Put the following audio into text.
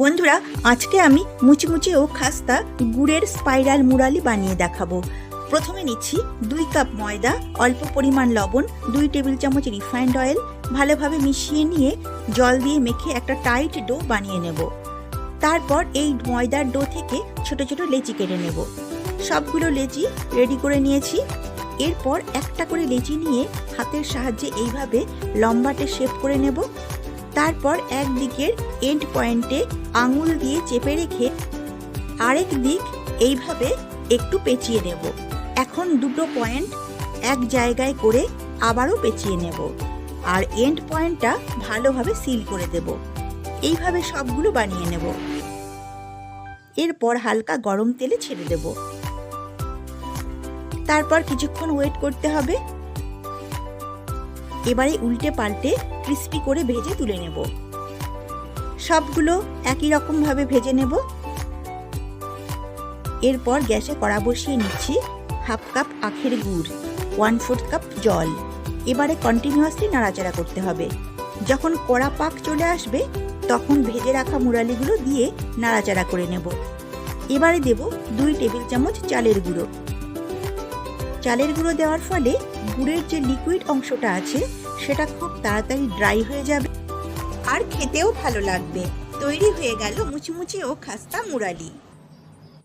বন্ধুরা, আজকে আমি মুচমুচে ও খাস্তা গুড়ের স্পাইরাল মুরালি বানিয়ে দেখাবো। প্রথমে নিচ্ছি দুই কাপ ময়দা, অল্প পরিমাণ লবণ, দুই টেবিল চামচ রিফাইন্ড অয়েল। ভালোভাবে মিশিয়ে নিয়ে জল দিয়ে মেখে একটা টাইট ডো বানিয়ে নেব। তারপর এই ময়দার ডো থেকে ছোট ছোট লেচি কেটে নেব। সবগুলো লেচি রেডি করে নিয়েছি। এরপর একটা করে লেচি নিয়ে হাতের সাহায্যে এইভাবে লম্বাটে শেপ করে নেব। তারপর একদিকের এন্ড পয়েন্টে আঙুল দিয়ে চেপে রেখে আরেক দিক এইভাবে একটু পেঁচিয়ে নেব। এখন দুটো পয়েন্ট এক জায়গায় করে আবারও পেঁচিয়ে নেব। আর এন্ড পয়েন্টটা ভালোভাবে সিল করে দেব। এইভাবে সবগুলো বানিয়ে নেব। এরপর হালকা গরম তেলে ছেড়ে দেব। তারপর কিছুক্ষণ ওয়েট করতে হবে। এবারে উল্টে পাল্টে ক্রিস্পি করে ভেজে তুলে নেব। সবগুলো একই রকম ভাবে ভেজে নেব। এরপর গ্যাসে কড়া বসিয়ে নিচ্ছি হাফ কাপ আখের গুড় ওয়ান ফোর্থ কাপ জল। এবারে কন্টিনিউয়াসলি নাড়াচাড়া করতে হবে। যখন কড়া পাক চলে আসবে, তখন ভেজে রাখা মুরালিগুলো দিয়ে নাড়াচাড়া করে নেব। এবারে দেব দুই টেবিল চামচ চালের গুঁড়ো। চালের গুঁড়ো দেওয়ার ফলে গুড়ের যে লিকুইড অংশটা আছে, সেটা খুব তাড়াতাড়ি ড্রাই হয়ে যাবে আর খেতেও ভালো লাগবে। তৈরি হয়ে গেল মুচিমুচি ও খাস্তা মুরালি।